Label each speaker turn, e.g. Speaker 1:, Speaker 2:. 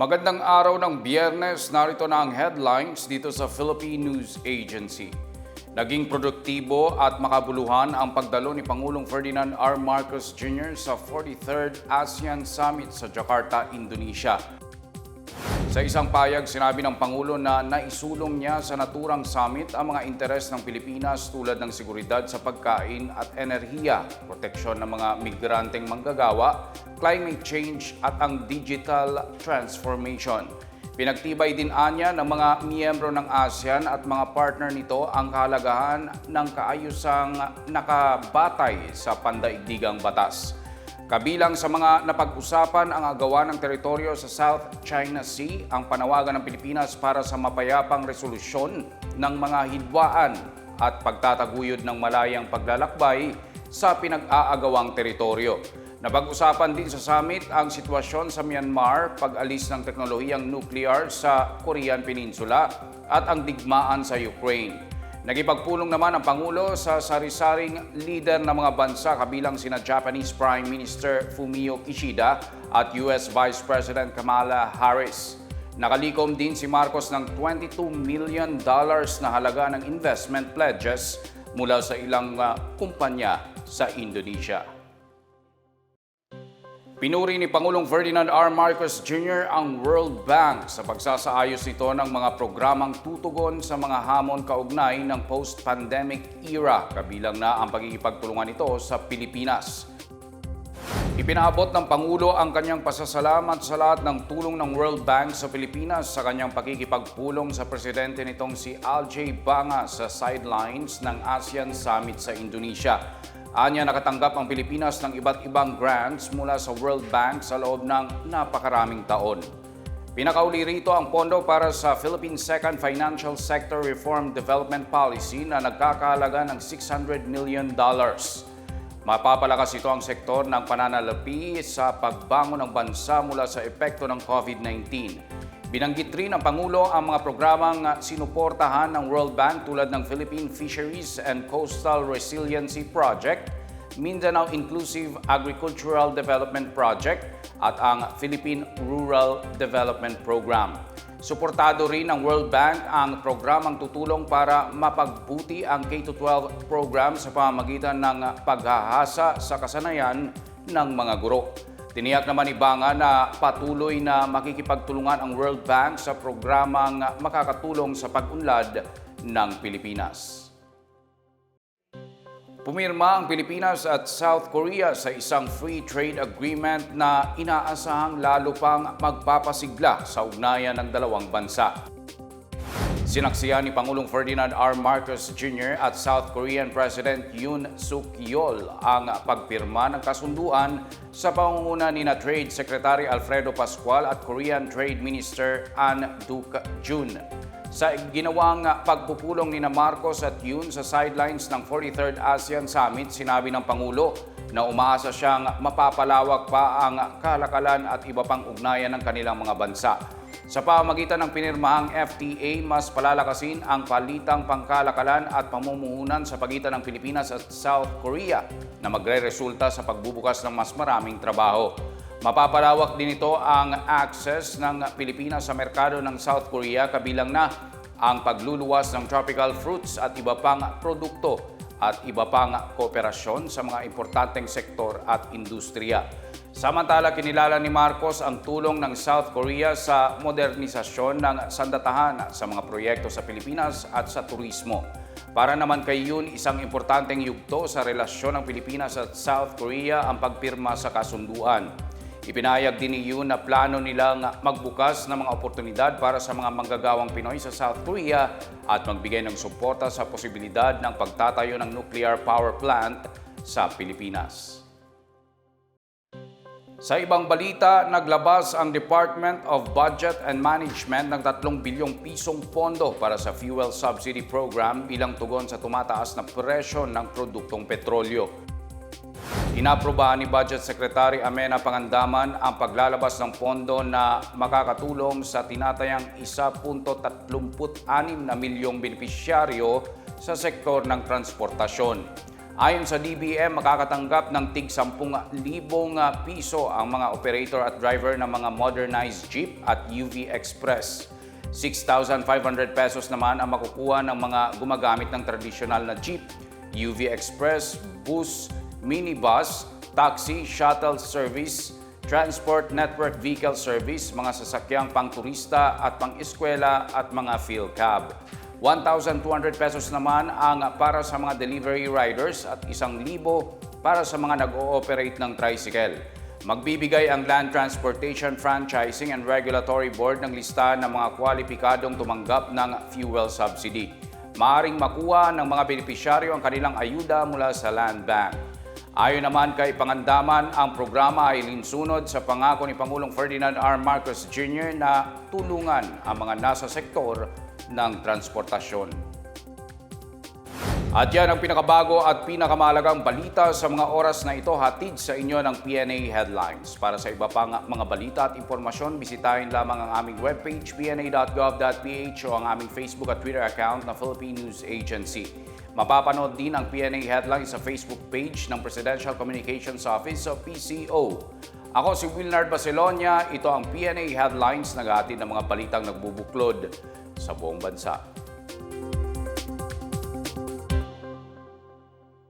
Speaker 1: Magandang araw ng biyernes, narito na ang headlines dito sa Philippine News Agency. Naging produktibo at makabuluhan ang pagdalo ni Pangulong Ferdinand R. Marcos Jr. sa 43rd ASEAN Summit sa Jakarta, Indonesia. Sa isang payag, sinabi ng Pangulo na naisulong niya sa naturang summit ang mga interes ng Pilipinas tulad ng seguridad sa pagkain at enerhiya, proteksyon ng mga migranteng manggagawa, climate change at ang digital transformation. Pinagtibay din anya ng mga miyembro ng ASEAN at mga partner nito ang kahalagahan ng kaayusang nakabatay sa pandaigdigang batas. Kabilang sa mga napag-usapan ang agawa ng teritoryo sa South China Sea, ang panawagan ng Pilipinas para sa mapayapang resolusyon ng mga hidwaan at pagtataguyod ng malayang paglalakbay sa pinag-aagawang teritoryo. Napag-usapan din sa summit ang sitwasyon sa Myanmar, pag-alis ng teknolohiyang nuclear sa Korean Peninsula at ang digmaan sa Ukraine. Nagipagpulong naman ang Pangulo sa sari-saring leader ng mga bansa kabilang sina Japanese Prime Minister Fumio Kishida at US Vice President Kamala Harris. Nakalikom din si Marcos ng 22 million dollars na halaga ng investment pledges mula sa ilang uh, kumpanya sa Indonesia. Pinuri ni Pangulong Ferdinand R. Marcos Jr. ang World Bank sa pagsasaayos nito ng mga programang tutugon sa mga hamon kaugnay ng post-pandemic era, kabilang na ang pagkikipagtulungan nito sa Pilipinas. Ipinaabot ng Pangulo ang kanyang pasasalamat sa lahat ng tulong ng World Bank sa Pilipinas sa kanyang pakikipagpulong sa presidente nitong si Aljay Banga sa sidelines ng ASEAN Summit sa Indonesia. Anya nakatanggap ang Pilipinas ng iba't ibang grants mula sa World Bank sa loob ng napakaraming taon. Pinakauli rito ang pondo para sa Philippine Second Financial Sector Reform Development Policy na nagkakahalaga ng 600 million dollars. Mapapalakas ito ang sektor ng pananalapi sa pagbangon ng bansa mula sa epekto ng COVID-19. Binanggit rin ng Pangulo ang mga programang sinuportahan ng World Bank tulad ng Philippine Fisheries and Coastal Resiliency Project, Mindanao Inclusive Agricultural Development Project at ang Philippine Rural Development Program. Suportado rin ng World Bank ang programang tutulong para mapagbuti ang K-12 program sa pamamagitan ng paghahasa sa kasanayan ng mga guro. Tiniyak naman ni Banga na patuloy na makikipagtulungan ang World Bank sa programang makakatulong sa pag-unlad ng Pilipinas. Pumirma ang Pilipinas at South Korea sa isang free trade agreement na inaasahang lalo pang magpapasigla sa ugnayan ng dalawang bansa. Sinaksiyan ni Pangulong Ferdinand R. Marcos Jr. at South Korean President Yoon Suk Yeol ang pagpirma ng kasunduan sa pangunguna ni na Trade Secretary Alfredo Pascual at Korean Trade Minister An Duk-jun. Sa ginawang pagpupulong ni na Marcos at Yoon sa sidelines ng 43rd ASEAN Summit, sinabi ng Pangulo na umaasa siyang mapapalawak pa ang kalakalan at iba pang ugnayan ng kanilang mga bansa. Sa pamagitan ng pinirmahang FTA, mas palalakasin ang palitang pangkalakalan at pamumuhunan sa pagitan ng Pilipinas at South Korea na magre-resulta sa pagbubukas ng mas maraming trabaho. Mapapalawak din ito ang access ng Pilipinas sa merkado ng South Korea kabilang na ang pagluluwas ng tropical fruits at iba pang produkto at iba pang kooperasyon sa mga importanteng sektor at industriya. Samantala, kinilala ni Marcos ang tulong ng South Korea sa modernisasyon ng sandatahan sa mga proyekto sa Pilipinas at sa turismo. Para naman kay Yun, isang importanteng yugto sa relasyon ng Pilipinas at South Korea ang pagpirma sa kasunduan. Ipinayag din ni Yoon na plano nilang magbukas ng mga oportunidad para sa mga manggagawang Pinoy sa South Korea at magbigay ng suporta sa posibilidad ng pagtatayo ng nuclear power plant sa Pilipinas. Sa ibang balita, naglabas ang Department of Budget and Management ng 3 bilyong pisong pondo para sa fuel subsidy program bilang tugon sa tumataas na presyo ng produktong petrolyo. Inaprobahan ni Budget Secretary Amena Pangandaman ang paglalabas ng pondo na makakatulong sa tinatayang 1.36 na milyong benepisyaryo sa sektor ng transportasyon. Ayon sa DBM, makakatanggap ng tig 10,000 piso ang mga operator at driver ng mga modernized jeep at UV Express. 6,500 pesos naman ang makukuha ng mga gumagamit ng tradisyonal na jeep, UV Express, bus, minibus, taxi, shuttle service, transport network vehicle service, mga sasakyang pang-turista at pang-eskwela at mga field cab. 1,200 pesos naman ang para sa mga delivery riders at 1,000 para sa mga nag-ooperate ng tricycle. Magbibigay ang Land Transportation Franchising and Regulatory Board ng listahan ng mga kwalipikadong tumanggap ng fuel subsidy. Maaring makuha ng mga benepisyaryo ang kanilang ayuda mula sa Land Bank. Ayon naman kay Pangandaman, ang programa ay linsunod sa pangako ni Pangulong Ferdinand R. Marcos Jr. na tulungan ang mga nasa sektor ng transportasyon. At yan ang pinakabago at pinakamahalagang balita sa mga oras na ito hatid sa inyo ng PNA Headlines. Para sa iba pang mga balita at impormasyon, bisitahin lamang ang aming webpage pna.gov.ph o ang aming Facebook at Twitter account na Philippine News Agency. Mapapanood din ang PNA Headlines sa Facebook page ng Presidential Communications Office o PCO. Ako si Wilnard Baselonia, ito ang PNA Headlines, naghahatid ng mga balitang nagbubuklod sa buong bansa.